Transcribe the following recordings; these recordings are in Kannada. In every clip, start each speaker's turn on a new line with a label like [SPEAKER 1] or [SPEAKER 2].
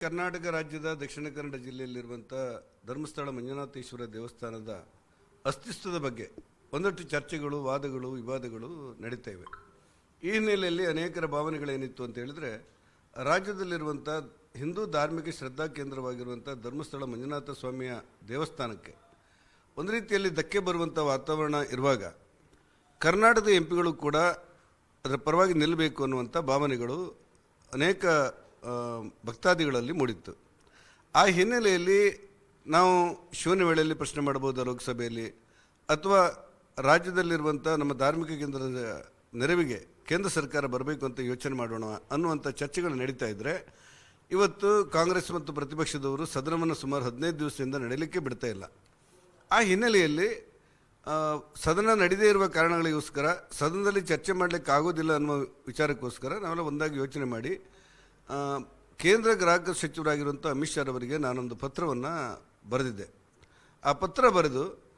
[SPEAKER 1] ಕರ್ನಾಟಕ ರಾಜ್ಯದ ದಕ್ಷಿಣ ಕನ್ನಡ ಜಿಲ್ಲೆಯಲ್ಲಿರುವಂಥ ಧರ್ಮಸ್ಥಳ ಮಂಜುನಾಥೇಶ್ವರ ದೇವಸ್ಥಾನದ ಅಸ್ತಿತ್ವದ ಬಗ್ಗೆ ಒಂದಷ್ಟು ಚರ್ಚೆಗಳು, ವಾದಗಳು, ವಿವಾದಗಳು ನಡೀತಾ ಇವೆ. ಈ ಹಿನ್ನೆಲೆಯಲ್ಲಿ ಅನೇಕರ ಭಾವನೆಗಳೇನಿತ್ತು ಅಂತ ಹೇಳಿದ್ರೆ ರಾಜ್ಯದಲ್ಲಿರುವಂಥ ಹಿಂದೂ ಧಾರ್ಮಿಕ ಶ್ರದ್ಧಾ ಕೇಂದ್ರವಾಗಿರುವಂಥ ಧರ್ಮಸ್ಥಳ ಮಂಜುನಾಥ ಸ್ವಾಮಿಯ ದೇವಸ್ಥಾನಕ್ಕೆ ಒಂದು ರೀತಿಯಲ್ಲಿ ಧಕ್ಕೆ ಬರುವಂಥ ವಾತಾವರಣ ಇರುವಾಗ ಕರ್ನಾಟಕದ ಎಂಪಿಗಳು ಕೂಡ ಅದರ ಪರವಾಗಿ ನಿಲ್ಲಬೇಕು ಅನ್ನುವಂಥ ಭಾವನೆಗಳು ಅನೇಕ ಭಕ್ತಾದಿಗಳಲ್ಲಿ ಮೂಡಿತ್ತು. ಆ ಹಿನ್ನೆಲೆಯಲ್ಲಿ ನಾವು ಶೂನ್ಯ ವೇಳೆಯಲ್ಲಿ ಪ್ರಶ್ನೆ ಮಾಡಬಹುದು ಲೋಕಸಭೆಯಲ್ಲಿ, ಅಥವಾ ರಾಜ್ಯದಲ್ಲಿರುವಂಥ ನಮ್ಮ ಧಾರ್ಮಿಕ ಕೇಂದ್ರದ ನೆರವಿಗೆ ಕೇಂದ್ರ ಸರ್ಕಾರ ಬರಬೇಕು ಅಂತ ಯೋಚನೆ ಮಾಡೋಣ ಅನ್ನುವಂಥ ಚರ್ಚೆಗಳು ನಡೀತಾ ಇದ್ದರೆ ಇವತ್ತು ಕಾಂಗ್ರೆಸ್ ಮತ್ತು ಪ್ರತಿಪಕ್ಷದವರು ಸದನವನ್ನು ಸುಮಾರು ಹದಿನೈದು ದಿವಸದಿಂದ ನಡೀಲಿಕ್ಕೆ ಬಿಡ್ತಾ ಇಲ್ಲ. ಆ ಹಿನ್ನೆಲೆಯಲ್ಲಿ ಸದನ ನಡೆದೇ ಇರುವ ಕಾರಣಗಳಿಗೋಸ್ಕರ, ಸದನದಲ್ಲಿ ಚರ್ಚೆ ಮಾಡಲಿಕ್ಕೆ ಆಗೋದಿಲ್ಲ ಅನ್ನುವ ವಿಚಾರಕ್ಕೋಸ್ಕರ ನಾವೆಲ್ಲ ಒಂದಾಗಿ ಯೋಚನೆ ಮಾಡಿ ಕೇಂದ್ರ ಗ್ರಾಹಕ ಸಚಿವರಾಗಿರುವಂಥ ಅಮಿತ್ ಶಾ ಅವರಿಗೆ ನಾನೊಂದು ಪತ್ರವನ್ನು ಬರೆದಿದ್ದೆ. ಆ ಪತ್ರ ಬರೆದು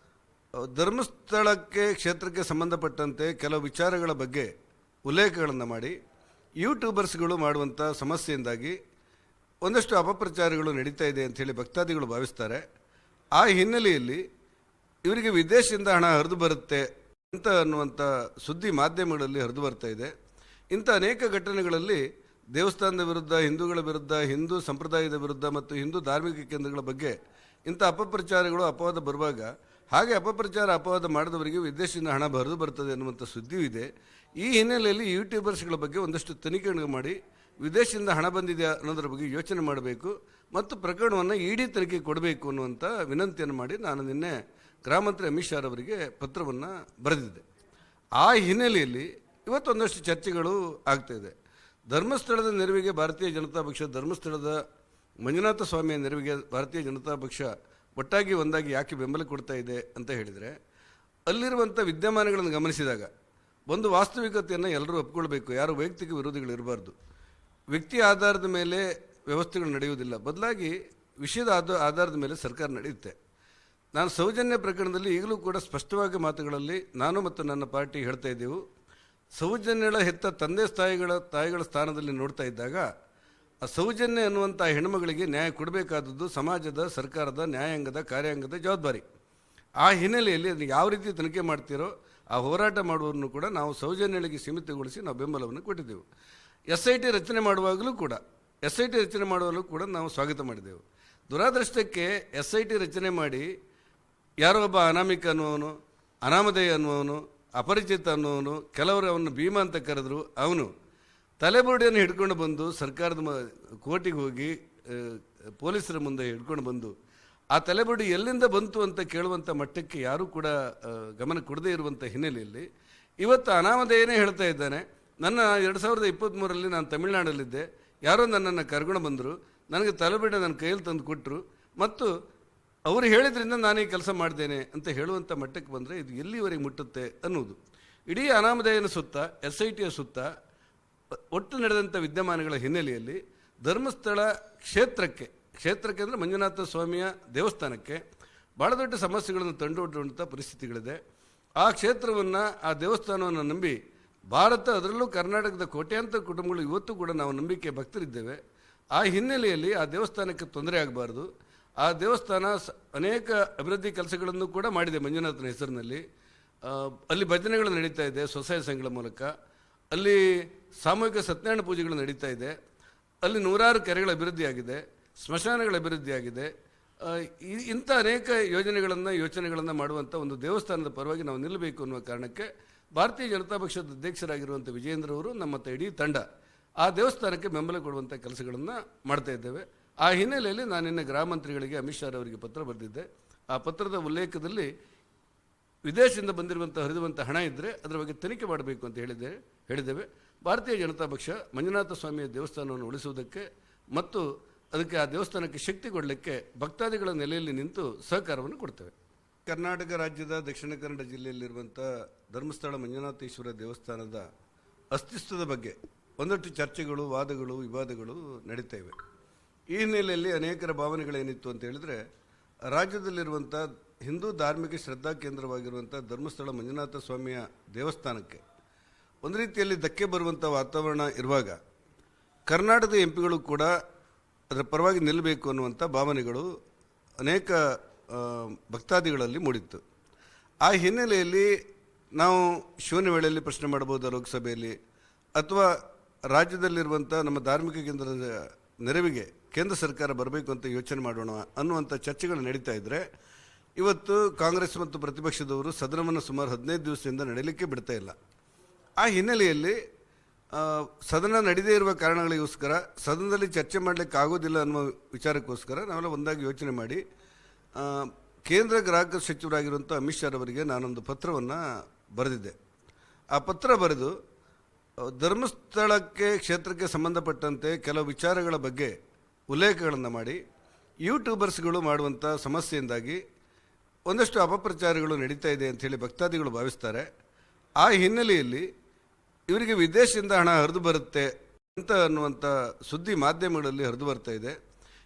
[SPEAKER 1] ಧರ್ಮಸ್ಥಳಕ್ಕೆ, ಕ್ಷೇತ್ರಕ್ಕೆ ಸಂಬಂಧಪಟ್ಟಂತೆ ಕೆಲವು ವಿಚಾರಗಳ ಬಗ್ಗೆ ಉಲ್ಲೇಖಗಳನ್ನು ಮಾಡಿ, ಯೂಟ್ಯೂಬರ್ಸ್ಗಳು ಮಾಡುವಂಥ ಸಮಸ್ಯೆಯಿಂದಾಗಿ ಒಂದಷ್ಟು ಅಪಪ್ರಚಾರಗಳು ನಡೀತಾ ಇದೆ ಅಂಥೇಳಿ ಭಕ್ತಾದಿಗಳು ಭಾವಿಸ್ತಾರೆ. ಆ ಹಿನ್ನೆಲೆಯಲ್ಲಿ ಇವರಿಗೆ ವಿದೇಶದಿಂದ ಹಣ ಹರಿದು ಬರುತ್ತೆ ಅಂತ ಅನ್ನುವಂಥ ಸುದ್ದಿ ಮಾಧ್ಯಮಗಳಲ್ಲಿ ಹರಿದು ಬರ್ತಾ ಇದೆ. ಇಂಥ ಅನೇಕ ಘಟನೆಗಳಲ್ಲಿ ದೇವಸ್ಥಾನದ ವಿರುದ್ಧ, ಹಿಂದೂಗಳ ವಿರುದ್ಧ, ಹಿಂದೂ ಸಂಪ್ರದಾಯದ ವಿರುದ್ಧ ಮತ್ತು ಹಿಂದೂ ಧಾರ್ಮಿಕ ಕೇಂದ್ರಗಳ ಬಗ್ಗೆ ಇಂಥ ಅಪಪ್ರಚಾರಗಳು ಅಪವಾದ ಬರುವಾಗ, ಹಾಗೆ ಅಪಪ್ರಚಾರ ಅಪವಾದ ಮಾಡಿದವರಿಗೆ ವಿದೇಶದಿಂದ ಹಣ ಬರೆದು ಬರ್ತದೆ ಅನ್ನುವಂಥ ಸುದ್ದಿಯೂ ಇದೆ. ಈ ಹಿನ್ನೆಲೆಯಲ್ಲಿ ಯೂಟ್ಯೂಬರ್ಸ್ಗಳ ಬಗ್ಗೆ ಒಂದಷ್ಟು ತನಿಖೆಗಳನ್ನು ಮಾಡಿ ವಿದೇಶದಿಂದ ಹಣ ಬಂದಿದೆ ಅನ್ನೋದರ ಬಗ್ಗೆ ಯೋಚನೆ ಮಾಡಬೇಕು ಮತ್ತು ಪ್ರಕರಣವನ್ನು ಇಡಿ ತನಿಖೆ ಕೊಡಬೇಕು ಅನ್ನುವಂಥ ವಿನಂತಿಯನ್ನು ಮಾಡಿ ನಾನು ನಿನ್ನೆ ಗೃಹ ಮಂತ್ರಿ ಅಮಿತ್ ಶಾ ಅವರಿಗೆ ಪತ್ರವನ್ನು ಬರೆದಿದ್ದೆ. ಆ ಹಿನ್ನೆಲೆಯಲ್ಲಿ ಇವತ್ತೊಂದಷ್ಟು ಚರ್ಚೆಗಳು ಆಗ್ತಾಯಿದೆ ಧರ್ಮಸ್ಥಳದ ನೆರವಿಗೆ ಭಾರತೀಯ ಜನತಾ ಪಕ್ಷ, ಧರ್ಮಸ್ಥಳದ ಮಂಜುನಾಥ ಸ್ವಾಮಿಯ ನೆರವಿಗೆ ಭಾರತೀಯ ಜನತಾ ಪಕ್ಷ ಒಟ್ಟಾಗಿ ಒಂದಾಗಿ ಯಾಕೆ ಬೆಂಬಲ ಕೊಡ್ತಾ ಇದೆ ಅಂತ ಹೇಳಿದರೆ ಅಲ್ಲಿರುವಂಥ ವಿದ್ಯಮಾನಗಳನ್ನು ಗಮನಿಸಿದಾಗ ಒಂದು ವಾಸ್ತವಿಕತೆಯನ್ನು ಎಲ್ಲರೂ ಒಪ್ಕೊಳ್ಬೇಕು, ಯಾರು ವೈಯಕ್ತಿಕ ವಿರೋಧಿಗಳು ಇರಬಾರ್ದು. ವ್ಯಕ್ತಿ ಆಧಾರದ ಮೇಲೆ ವ್ಯವಸ್ಥೆಗಳು ನಡೆಯುವುದಿಲ್ಲ. ಬದಲಾಗಿ ವಿಷಯದ ಆದ, ಆಧಾರದ ಮೇಲೆ ಸರ್ಕಾರ ನಡೆಯುತ್ತೆ. ನಾನು ಸೌಜನ್ಯ ಪ್ರಕರಣದಲ್ಲಿ ಈಗಲೂ ಕೂಡ ಸ್ಪಷ್ಟವಾಗಿ ಮಾತುಗಳಲ್ಲಿ ನಾನು ಮತ್ತು ನನ್ನ ಪಾರ್ಟಿ ಹೇಳ್ತಾ ಇದ್ದೆವು ಸೌಜನ್ಯಳ ಹೆತ್ತ ತಂದೆ ತಾಯಿಗಳ ತಾಯಿಗಳ ಸ್ಥಾನದಲ್ಲಿ ನೋಡ್ತಾ ಇದ್ದಾಗ, ಆ ಸೌಜನ್ಯ ಅನ್ನುವಂಥ ಹೆಣ್ಮಗಳಿಗೆ ನ್ಯಾಯ ಕೊಡಬೇಕಾದದ್ದು ಸಮಾಜದ, ಸರ್ಕಾರದ, ನ್ಯಾಯಾಂಗದ, ಕಾರ್ಯಾಂಗದ ಜವಾಬ್ದಾರಿ. ಆ ಹಿನ್ನೆಲೆಯಲ್ಲಿ ಅದನ್ನು ಯಾವ ರೀತಿ ತನಿಖೆ ಮಾಡ್ತೀರೋ, ಆ ಹೋರಾಟ ಮಾಡುವವರನ್ನು ಕೂಡ ನಾವು ಸೌಜನ್ಯಗಳಿಗೆ ಸೀಮಿತಗೊಳಿಸಿ ನಾವು ಬೆಂಬಲವನ್ನು ಕೊಟ್ಟಿದ್ದೆವು. ಎಸ್ ಐ ಟಿ ರಚನೆ ಮಾಡುವಾಗಲೂ ಕೂಡ ಎಸ್ ಐ ಟಿ ರಚನೆ ಮಾಡುವಾಗಲೂ ಕೂಡ ನಾವು ಸ್ವಾಗತ ಮಾಡಿದೆವು. ದುರಾದೃಷ್ಟಕ್ಕೆ ಎಸ್ ಐ ಟಿ ರಚನೆ ಮಾಡಿ, ಯಾರೋ ಒಬ್ಬ ಅನಾಮಿಕ ಅನ್ನುವನು ಅನಾಮಧೇಯ ಅನ್ನುವವನು ಅಪರಿಚಿತ ಅನ್ನೋನು ಕೆಲವರು ಅವನು ಭೀಮ ಅಂತ ಕರೆದ್ರು, ಅವನು ತಲೆಬುರುಡಿಯನ್ನು ಹಿಡ್ಕೊಂಡು ಬಂದು ಸರ್ಕಾರದ ಮ, ಕೋರ್ಟಿಗೆ ಹೋಗಿ ಪೊಲೀಸರ ಮುಂದೆ ಹಿಡ್ಕೊಂಡು ಬಂದು, ಆ ತಲೆಬುರುಡಿ ಎಲ್ಲಿಂದ ಬಂತು ಅಂತ ಕೇಳುವಂಥ ಮಟ್ಟಕ್ಕೆ ಯಾರೂ ಕೂಡ ಗಮನ ಕೊಡದೇ ಇರುವಂಥ ಹಿನ್ನೆಲೆಯಲ್ಲಿ ಇವತ್ತು ಅನಾಮಧೇಯನೇ ಹೇಳ್ತಾ ಇದ್ದಾನೆ. ನನ್ನ ಎರಡು ಸಾವಿರದ ಇಪ್ಪತ್ತ್ಮೂರರಲ್ಲಿ ನಾನು ತಮಿಳುನಾಡಲ್ಲಿದ್ದೆ. ಯಾರೋ ನನ್ನನ್ನು ಕರ್ಕೊಂಡು ಬಂದರು. ನನಗೆ ತಲೆಬುರುಡಿ ನನ್ನ ಕೈಯಲ್ಲಿ ತಂದು ಕೊಟ್ಟರು ಮತ್ತು ಅವರು ಹೇಳಿದ್ರಿಂದ ನಾನು ಈ ಕೆಲಸ ಮಾಡಿದ್ದೇನೆ ಅಂತ ಹೇಳುವಂಥ ಮಟ್ಟಕ್ಕೆ ಬಂದರೆ ಇದು ಎಲ್ಲಿವರೆಗೆ ಮುಟ್ಟುತ್ತೆ ಅನ್ನೋದು ಇಡೀ ಅನಾಮಧೇಯನ ಸುತ್ತ ಎಸ್ ಐ ಟಿಯ ಸುತ್ತ, ಒಟ್ಟು ನಡೆದಂಥ ವಿದ್ಯಮಾನಗಳ ಹಿನ್ನೆಲೆಯಲ್ಲಿ ಧರ್ಮಸ್ಥಳ ಕ್ಷೇತ್ರಕ್ಕೆ ಕ್ಷೇತ್ರಕ್ಕೆ ಅಂದರೆ ಮಂಜುನಾಥ ಸ್ವಾಮಿಯ ದೇವಸ್ಥಾನಕ್ಕೆ ಭಾಳ ದೊಡ್ಡ ಸಮಸ್ಯೆಗಳನ್ನು ತಂದೊಡ್ಡುವಂಥ ಪರಿಸ್ಥಿತಿಗಳಿದೆ. ಆ ಕ್ಷೇತ್ರವನ್ನು, ಆ ದೇವಸ್ಥಾನವನ್ನು ನಂಬಿ ಭಾರತ, ಅದರಲ್ಲೂ ಕರ್ನಾಟಕದ ಕೋಟ್ಯಾಂತರ ಕುಟುಂಬಗಳು ಇವತ್ತು ಕೂಡ ನಾವು ನಂಬಿಕೆ ಭಕ್ತರಿದ್ದೇವೆ. ಆ ಹಿನ್ನೆಲೆಯಲ್ಲಿ ಆ ದೇವಸ್ಥಾನಕ್ಕೆ ತೊಂದರೆ ಆಗಬಾರ್ದು. ಆ ದೇವಸ್ಥಾನ ಅನೇಕ ಅಭಿವೃದ್ಧಿ ಕೆಲಸಗಳನ್ನು ಕೂಡ ಮಾಡಿದೆ ಮಂಜುನಾಥನ ಹೆಸರಿನಲ್ಲಿ. ಅಲ್ಲಿ ಭಜನೆಗಳು ನಡೀತಾ ಇದೆ ಸ್ವಸಹಾಯ ಸಂಘಗಳ ಮೂಲಕ. ಅಲ್ಲಿ ಸಾಮೂಹಿಕ ಸತ್ಯನಾರಾಯಣ ಪೂಜೆಗಳು ನಡೀತಾ ಇದೆ. ಅಲ್ಲಿ ನೂರಾರು ಕೆರೆಗಳ ಅಭಿವೃದ್ಧಿಯಾಗಿದೆ ಸ್ಮಶಾನಗಳ ಅಭಿವೃದ್ಧಿಯಾಗಿದೆ ಇಂಥ ಅನೇಕ ಯೋಜನೆಗಳನ್ನು, ಯೋಚನೆಗಳನ್ನು ಮಾಡುವಂಥ ಒಂದು ದೇವಸ್ಥಾನದ ಪರವಾಗಿ ನಾವು ನಿಲ್ಲಬೇಕು ಅನ್ನುವ ಕಾರಣಕ್ಕೆ ಭಾರತೀಯ ಜನತಾ ಪಕ್ಷದ ಅಧ್ಯಕ್ಷರಾಗಿರುವಂಥ ವಿಜೇಂದ್ರ ಅವರು ನಮ್ಮ ಇಡೀ ತಂಡ ಆ ದೇವಸ್ಥಾನಕ್ಕೆ ಬೆಂಬಲ ಕೊಡುವಂಥ ಕೆಲಸಗಳನ್ನು ಮಾಡ್ತಾ ಇದ್ದೇವೆ. ಆ ಹಿನ್ನೆಲೆಯಲ್ಲಿ ನಾನು ನಿನ್ನೆ ಗೃಹ ಮಂತ್ರಿಗಳಿಗೆ ಅಮಿತ್ ಶಾ ಅವರಿಗೆ ಪತ್ರ ಬರೆದಿದ್ದೆ. ಆ ಪತ್ರದ ಉಲ್ಲೇಖದಲ್ಲಿ ವಿದೇಶದಿಂದ ಬಂದಿರುವಂಥ ಹರಿದುವಂಥ ಹಣ ಇದ್ದರೆ ಅದರ ಬಗ್ಗೆ ತನಿಖೆ ಮಾಡಬೇಕು ಅಂತ ಹೇಳಿದೆ, ಹೇಳಿದ್ದೇವೆ. ಭಾರತೀಯ ಜನತಾ ಪಕ್ಷ ಮಂಜುನಾಥ ಸ್ವಾಮಿಯ ದೇವಸ್ಥಾನವನ್ನು ಉಳಿಸುವುದಕ್ಕೆ ಮತ್ತು ಅದಕ್ಕೆ ಆ ದೇವಸ್ಥಾನಕ್ಕೆ ಶಕ್ತಿ ಕೊಡಲಿಕ್ಕೆ ಭಕ್ತಾದಿಗಳ ನೆಲೆಯಲ್ಲಿ ನಿಂತು ಸಹಕಾರವನ್ನು ಕೊಡ್ತೇವೆ. ಕರ್ನಾಟಕ ರಾಜ್ಯದ ದಕ್ಷಿಣ ಕನ್ನಡ ಜಿಲ್ಲೆಯಲ್ಲಿರುವಂಥ ಧರ್ಮಸ್ಥಳ ಮಂಜುನಾಥೇಶ್ವರ ದೇವಸ್ಥಾನದ ಅಸ್ತಿತ್ವದ ಬಗ್ಗೆ ಒಂದಷ್ಟು ಚರ್ಚೆಗಳು, ವಾದಗಳು, ವಿವಾದಗಳು ನಡೀತಾ ಈ ಹಿನ್ನೆಲೆಯಲ್ಲಿ ಅನೇಕರ ಭಾವನೆಗಳೇನಿತ್ತು ಅಂತ ಹೇಳಿದ್ರೆ ರಾಜ್ಯದಲ್ಲಿರುವಂಥ ಹಿಂದೂ ಧಾರ್ಮಿಕ ಶ್ರದ್ಧಾ ಕೇಂದ್ರವಾಗಿರುವಂಥ ಧರ್ಮಸ್ಥಳ ಮಂಜುನಾಥ ಸ್ವಾಮಿಯ ದೇವಸ್ಥಾನಕ್ಕೆ ಒಂದು ರೀತಿಯಲ್ಲಿ ಧಕ್ಕೆ ಬರುವಂಥ ವಾತಾವರಣ ಇರುವಾಗ ಕರ್ನಾಟಕದ ಎಂ ಪಿಗಳು ಕೂಡ ಅದರ ಪರವಾಗಿ ನಿಲ್ಲಬೇಕು ಅನ್ನುವಂಥ ಭಾವನೆಗಳು ಅನೇಕ ಭಕ್ತಾದಿಗಳಲ್ಲಿ ಮೂಡಿತ್ತು. ಆ ಹಿನ್ನೆಲೆಯಲ್ಲಿ ನಾವು ಶೂನ್ಯ ವೇಳೆಯಲ್ಲಿ ಪ್ರಶ್ನೆ ಮಾಡಬಹುದು ಲೋಕಸಭೆಯಲ್ಲಿ? ಅಥವಾ ರಾಜ್ಯದಲ್ಲಿರುವಂಥ ನಮ್ಮ ಧಾರ್ಮಿಕ ಕೇಂದ್ರದ ನೆರವಿಗೆ ಕೇಂದ್ರ ಸರ್ಕಾರ ಬರಬೇಕು ಅಂತ ಯೋಚನೆ ಮಾಡೋಣ ಅನ್ನುವಂಥ ಚರ್ಚೆಗಳು ನಡೀತಾ ಇದ್ದರೆ ಇವತ್ತು ಕಾಂಗ್ರೆಸ್ ಮತ್ತು ಪ್ರತಿಪಕ್ಷದವರು ಸದನವನ್ನು ಸುಮಾರು ಹದಿನೈದು ದಿವಸದಿಂದ ನಡೀಲಿಕ್ಕೆ ಬಿಡ್ತಾ ಇಲ್ಲ. ಆ ಹಿನ್ನೆಲೆಯಲ್ಲಿ ಸದನ ನಡೆದೇ ಇರುವ ಕಾರಣಗಳಿಗೋಸ್ಕರ, ಸದನದಲ್ಲಿ ಚರ್ಚೆ ಮಾಡಲಿಕ್ಕೆ ಆಗೋದಿಲ್ಲ ಅನ್ನುವ ವಿಚಾರಕ್ಕೋಸ್ಕರ ನಾವೆಲ್ಲ ಒಂದಾಗಿ ಯೋಚನೆ ಮಾಡಿ ಕೇಂದ್ರ ಗ್ರಾಹಕ ಸಚಿವರಾಗಿರುವಂಥ ಅಮಿತ್ ಶಾ ಅವರಿಗೆ ನಾನೊಂದು ಪತ್ರವನ್ನು ಬರೆದಿದ್ದೆ. ಆ ಪತ್ರ ಬರೆದು ಧರ್ಮಸ್ಥಳಕ್ಕೆ ಕ್ಷೇತ್ರಕ್ಕೆ ಸಂಬಂಧಪಟ್ಟಂತೆ ಕೆಲವು ವಿಚಾರಗಳ ಬಗ್ಗೆ ಉಲ್ಲೇಖಗಳನ್ನು ಮಾಡಿ. ಯೂಟ್ಯೂಬರ್ಸ್ಗಳು ಮಾಡುವಂಥ ಸಮಸ್ಯೆಯಿಂದಾಗಿ ಒಂದಷ್ಟು ಅಪಪ್ರಚಾರಗಳು ನಡೀತಾ ಇದೆ ಅಂಥೇಳಿ ಭಕ್ತಾದಿಗಳು ಭಾವಿಸ್ತಾರೆ. ಆ ಹಿನ್ನೆಲೆಯಲ್ಲಿ ಇವರಿಗೆ ವಿದೇಶದಿಂದ ಹಣ ಹರಿದು ಬರುತ್ತೆ ಅಂತ ಅನ್ನುವಂಥ ಸುದ್ದಿ ಮಾಧ್ಯಮಗಳಲ್ಲಿ ಹರಿದು ಬರ್ತಾ ಇದೆ.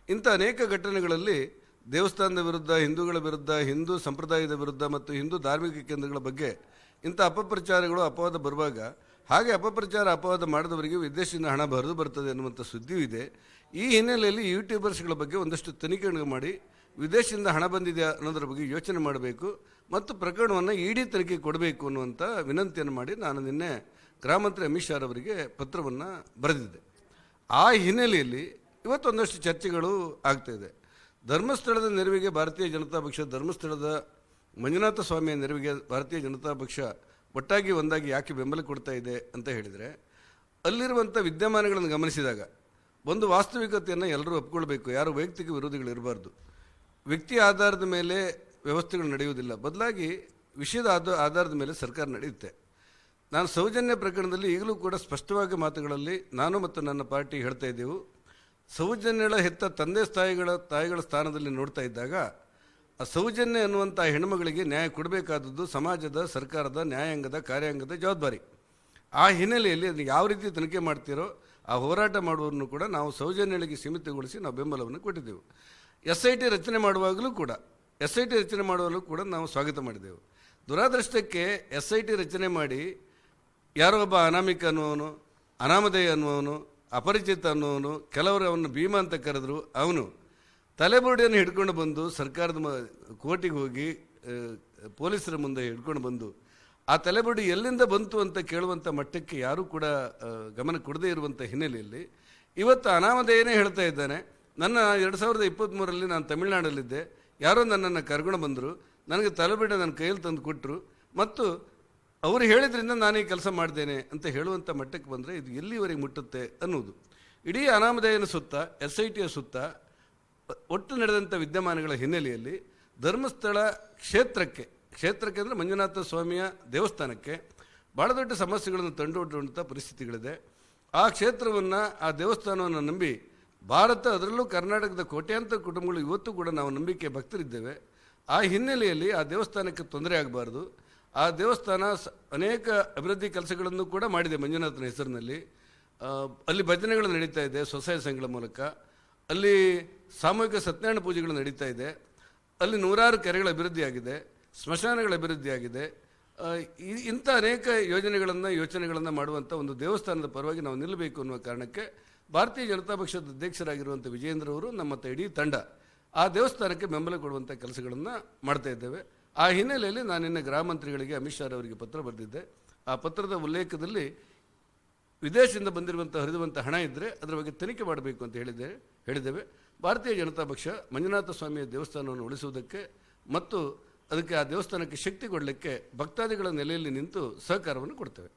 [SPEAKER 1] ಇಂಥ ಅನೇಕ ಘಟನೆಗಳಲ್ಲಿ ದೇವಸ್ಥಾನದ ವಿರುದ್ಧ, ಹಿಂದೂಗಳ ವಿರುದ್ಧ, ಹಿಂದೂ ಸಂಪ್ರದಾಯದ ವಿರುದ್ಧ ಮತ್ತು ಹಿಂದೂ ಧಾರ್ಮಿಕ ಕೇಂದ್ರಗಳ ಬಗ್ಗೆ ಇಂಥ ಅಪಪ್ರಚಾರಗಳು ಅಪವಾದ ಬರುವಾಗ ಹಾಗೆ ಅಪಪ್ರಚಾರ ಅಪವಾದ ಮಾಡಿದವರಿಗೆ ವಿದೇಶದಿಂದ ಹಣ ಬರೆದು ಬರ್ತದೆ ಅನ್ನುವಂಥ ಸುದ್ದಿಯೂ ಇದೆ. ಈ ಹಿನ್ನೆಲೆಯಲ್ಲಿ ಯೂಟ್ಯೂಬರ್ಸ್ಗಳ ಬಗ್ಗೆ ಒಂದಷ್ಟು ತನಿಖೆ ಮಾಡಿ ವಿದೇಶದಿಂದ ಹಣ ಬಂದಿದೆ ಅನ್ನೋದ್ರ ಬಗ್ಗೆ ಯೋಚನೆ ಮಾಡಬೇಕು ಮತ್ತು ಪ್ರಕರಣವನ್ನು ಇಡಿ ತನಿಖೆ ಕೊಡಬೇಕು ಅನ್ನುವಂಥ ವಿನಂತಿಯನ್ನು ಮಾಡಿ ನಾನು ನಿನ್ನೆ ಗೃಹ ಮಂತ್ರಿ ಅಮಿತ್ ಶಾ ಅವರಿಗೆ ಪತ್ರವನ್ನು ಬರೆದಿದ್ದೆ. ಆ ಹಿನ್ನೆಲೆಯಲ್ಲಿ ಇವತ್ತೊಂದಷ್ಟು ಚರ್ಚೆಗಳು ಆಗ್ತಾ ಇದೆ. ಧರ್ಮಸ್ಥಳದ ನೆರವಿಗೆ ಭಾರತೀಯ ಜನತಾ ಪಕ್ಷ, ಧರ್ಮಸ್ಥಳದ ಮಂಜುನಾಥ ಸ್ವಾಮಿಯ ನೆರವಿಗೆ ಭಾರತೀಯ ಜನತಾ ಪಕ್ಷ ಒಟ್ಟಾಗಿ ಒಂದಾಗಿ ಯಾಕೆ ಬೆಂಬಲ ಕೊಡ್ತಾ ಇದೆ ಅಂತ ಹೇಳಿದರೆ ಅಲ್ಲಿರುವಂಥ ವಿದ್ಯಮಾನಗಳನ್ನು ಗಮನಿಸಿದಾಗ ಒಂದು ವಾಸ್ತವಿಕತೆಯನ್ನು ಎಲ್ಲರೂ ಒಪ್ಕೊಳ್ಬೇಕು, ಯಾರು ವೈಯಕ್ತಿಕ ವಿರೋಧಿಗಳು ಇರಬಾರ್ದು. ವ್ಯಕ್ತಿ ಆಧಾರದ ಮೇಲೆ ವ್ಯವಸ್ಥೆಗಳು ನಡೆಯುವುದಿಲ್ಲ. ಬದಲಾಗಿ ವಿಷಯದ ಆಧ ಆಧಾರದ ಮೇಲೆ ಸರ್ಕಾರ ನಡೆಯುತ್ತೆ. ನಾನು ಸೌಜನ್ಯ ಪ್ರಕರಣದಲ್ಲಿ ಈಗಲೂ ಕೂಡ ಸ್ಪಷ್ಟವಾಗಿ ಮಾತುಗಳಲ್ಲಿ ನಾನು ಮತ್ತು ನನ್ನ ಪಾರ್ಟಿ ಹೇಳ್ತಾ ಇದ್ದೆವು. ಸೌಜನ್ಯಗಳ ಹೆತ್ತ ತಂದೆ ತಾಯಿಗಳ ತಾಯಿಗಳ ಸ್ಥಾನದಲ್ಲಿ ನೋಡ್ತಾ ಇದ್ದಾಗ ಆ ಸೌಜನ್ಯ ಅನ್ನುವಂಥ ಹೆಣ್ಮಗಳಿಗೆ ನ್ಯಾಯ ಕೊಡಬೇಕಾದದ್ದು ಸಮಾಜದ, ಸರ್ಕಾರದ, ನ್ಯಾಯಾಂಗದ, ಕಾರ್ಯಾಂಗದ ಜವಾಬ್ದಾರಿ. ಆ ಹಿನ್ನೆಲೆಯಲ್ಲಿ ಅದನ್ನು ಯಾವ ರೀತಿ ತನಿಖೆ ಮಾಡ್ತೀರೋ ಆ ಹೋರಾಟ ಮಾಡುವವರನ್ನು ಕೂಡ ನಾವು ಸೌಜನ್ಯಗಳಿಗೆ ಸೀಮಿತಗೊಳಿಸಿ ನಾವು ಬೆಂಬಲವನ್ನು ಕೊಟ್ಟಿದ್ದೆವು. ಎಸ್ ಐ ಟಿ ರಚನೆ ಮಾಡುವಾಗಲೂ ಕೂಡ, ಎಸ್ ಐ ಟಿ ರಚನೆ ಮಾಡುವಾಗಲೂ ಕೂಡ ನಾವು ಸ್ವಾಗತ ಮಾಡಿದೆವು ದುರಾದೃಷ್ಟಕ್ಕೆ ಎಸ್ ಐ ಟಿ ರಚನೆ ಮಾಡಿ ಯಾರೋ ಒಬ್ಬ ಅನಾಮಿಕ ಅನ್ನುವನು ಅನಾಮಧೇಯ ಅನ್ನುವನು ಅಪರಿಚಿತ ಅನ್ನುವನು ಕೆಲವರು ಅವನು ಭೀಮ ಅಂತ ಕರೆದ್ರು, ಅವನು ತಲೆಬುರುಡಿಯನ್ನು ಹಿಡ್ಕೊಂಡು ಬಂದು ಸರ್ಕಾರದ ಮ, ಕೋರ್ಟಿಗೆ ಹೋಗಿ ಪೊಲೀಸರ ಮುಂದೆ ಹಿಡ್ಕೊಂಡು ಬಂದು, ಆ ತಲೆಬುರುಡಿ ಎಲ್ಲಿಂದ ಬಂತು ಅಂತ ಕೇಳುವಂಥ ಮಟ್ಟಕ್ಕೆ ಯಾರೂ ಕೂಡ ಗಮನ ಕೊಡದೇ ಇರುವಂಥ ಹಿನ್ನೆಲೆಯಲ್ಲಿ ಇವತ್ತು ಅನಾಮಧೇಯನೇ ಹೇಳ್ತಾ ಇದ್ದಾನೆ. ನನ್ನ ಎರಡು ಸಾವಿರದ ಇಪ್ಪತ್ತ್ಮೂರರಲ್ಲಿ ನಾನು ತಮಿಳುನಾಡಲ್ಲಿದ್ದೆ. ಯಾರೋ ನನ್ನನ್ನು ಕರ್ಕೊಂಡು ಬಂದರು. ನನಗೆ ತಲೆಬಿಡ ನನ್ನ ಕೈಯಲ್ಲಿ ತಂದು ಕೊಟ್ಟರು ಮತ್ತು ಅವರು ಹೇಳಿದ್ರಿಂದ ನಾನು ಈ ಕೆಲಸ ಮಾಡಿದ್ದೇನೆ ಅಂತ ಹೇಳುವಂಥ ಮಟ್ಟಕ್ಕೆ ಬಂದರೆ ಇದು ಎಲ್ಲಿವರೆಗೆ ಮುಟ್ಟುತ್ತೆ ಅನ್ನೋದು ಇಡೀ ಅನಾಮಧೇಯನ ಸುತ್ತ, ಎಸ್ ಐ ಟಿಯ ಸುತ್ತ ಒಟ್ಟು ನಡೆದಂಥ ವಿದ್ಯಮಾನಗಳ ಹಿನ್ನೆಲೆಯಲ್ಲಿ ಧರ್ಮಸ್ಥಳ ಕ್ಷೇತ್ರಕ್ಕೆ ಕ್ಷೇತ್ರಕ್ಕೆ ಅಂದರೆ ಮಂಜುನಾಥ ಸ್ವಾಮಿಯ ದೇವಸ್ಥಾನಕ್ಕೆ ಭಾಳ ದೊಡ್ಡ ಸಮಸ್ಯೆಗಳನ್ನು ತಂಡೊಡ್ಡುವಂಥ ಪರಿಸ್ಥಿತಿಗಳಿದೆ. ಆ ಕ್ಷೇತ್ರವನ್ನು, ಆ ದೇವಸ್ಥಾನವನ್ನು ನಂಬಿ ಭಾರತ ಅದರಲ್ಲೂ ಕರ್ನಾಟಕದ ಕೋಟ್ಯಾಂತರ ಕುಟುಂಬಗಳು ಇವತ್ತು ಕೂಡ ನಾವು ನಂಬಿಕೆ ಭಕ್ತರಿದ್ದೇವೆ. ಆ ಹಿನ್ನೆಲೆಯಲ್ಲಿ ಆ ದೇವಸ್ಥಾನಕ್ಕೆ ತೊಂದರೆ ಆಗಬಾರ್ದು. ಆ ದೇವಸ್ಥಾನ ಅನೇಕ ಅಭಿವೃದ್ಧಿ ಕೆಲಸಗಳನ್ನು ಕೂಡ ಮಾಡಿದೆ ಮಂಜುನಾಥನ ಹೆಸರಿನಲ್ಲಿ. ಅಲ್ಲಿ ಭಜನೆಗಳು ನಡೀತಾ ಇದೆ ಸ್ವಸಹಾಯ ಸಂಘಗಳ ಮೂಲಕ. ಅಲ್ಲಿ ಸಾಮೂಹಿಕ ಸತ್ಯನಾರಾಯಣ ಪೂಜೆಗಳು ನಡೀತಾ ಇದೆ. ಅಲ್ಲಿ ನೂರಾರು ಕೆರೆಗಳ ಅಭಿವೃದ್ಧಿಯಾಗಿದೆ ಸ್ಮಶಾನಗಳ ಅಭಿವೃದ್ಧಿಯಾಗಿದೆ ಇಂಥ ಅನೇಕ ಯೋಜನೆಗಳನ್ನು, ಯೋಚನೆಗಳನ್ನು ಮಾಡುವಂಥ ಒಂದು ದೇವಸ್ಥಾನದ ಪರವಾಗಿ ನಾವು ನಿಲ್ಲಬೇಕು ಅನ್ನುವ ಕಾರಣಕ್ಕೆ ಭಾರತೀಯ ಜನತಾ ಪಕ್ಷದ ಅಧ್ಯಕ್ಷರಾಗಿರುವಂಥ ವಿಜೇಂದ್ರ ಅವರು ನಮ್ಮ ಇಡೀ ತಂಡ ಆ ದೇವಸ್ಥಾನಕ್ಕೆ ಬೆಂಬಲ ಕೊಡುವಂಥ ಕೆಲಸಗಳನ್ನು ಮಾಡ್ತಾ ಇದ್ದೇವೆ. ಆ ಹಿನ್ನೆಲೆಯಲ್ಲಿ ನಾನು ನಿನ್ನೆ ಗೃಹ ಮಂತ್ರಿಗಳಿಗೆ ಅಮಿತ್ ಶಾ ಅವರಿಗೆ ಪತ್ರ ಬರೆದಿದ್ದೆ. ಆ ಪತ್ರದ ಉಲ್ಲೇಖದಲ್ಲಿ ವಿದೇಶದಿಂದ ಬಂದಿರುವಂಥ ಹರಿದುವಂಥ ಹಣ ಇದ್ದರೆ ಅದರ ಬಗ್ಗೆ ತನಿಖೆ ಮಾಡಬೇಕು ಅಂತ ಹೇಳಿದೆ ಹೇಳಿದ್ದೇವೆ. ಭಾರತೀಯ ಜನತಾ ಪಕ್ಷ ಮಂಜುನಾಥ ಸ್ವಾಮಿಯ ದೇವಸ್ಥಾನವನ್ನು ಉಳಿಸುವುದಕ್ಕೆ ಮತ್ತು ಅದಕ್ಕೆ ಆ ದೇವಸ್ಥಾನಕ್ಕೆ ಶಕ್ತಿ ಕೊಡಲಿಕ್ಕೆ ಭಕ್ತಾದಿಗಳ ನೆಲೆಯಲ್ಲಿ ನಿಂತು ಸಹಕಾರವನ್ನು ಕೊಡ್ತೇವೆ.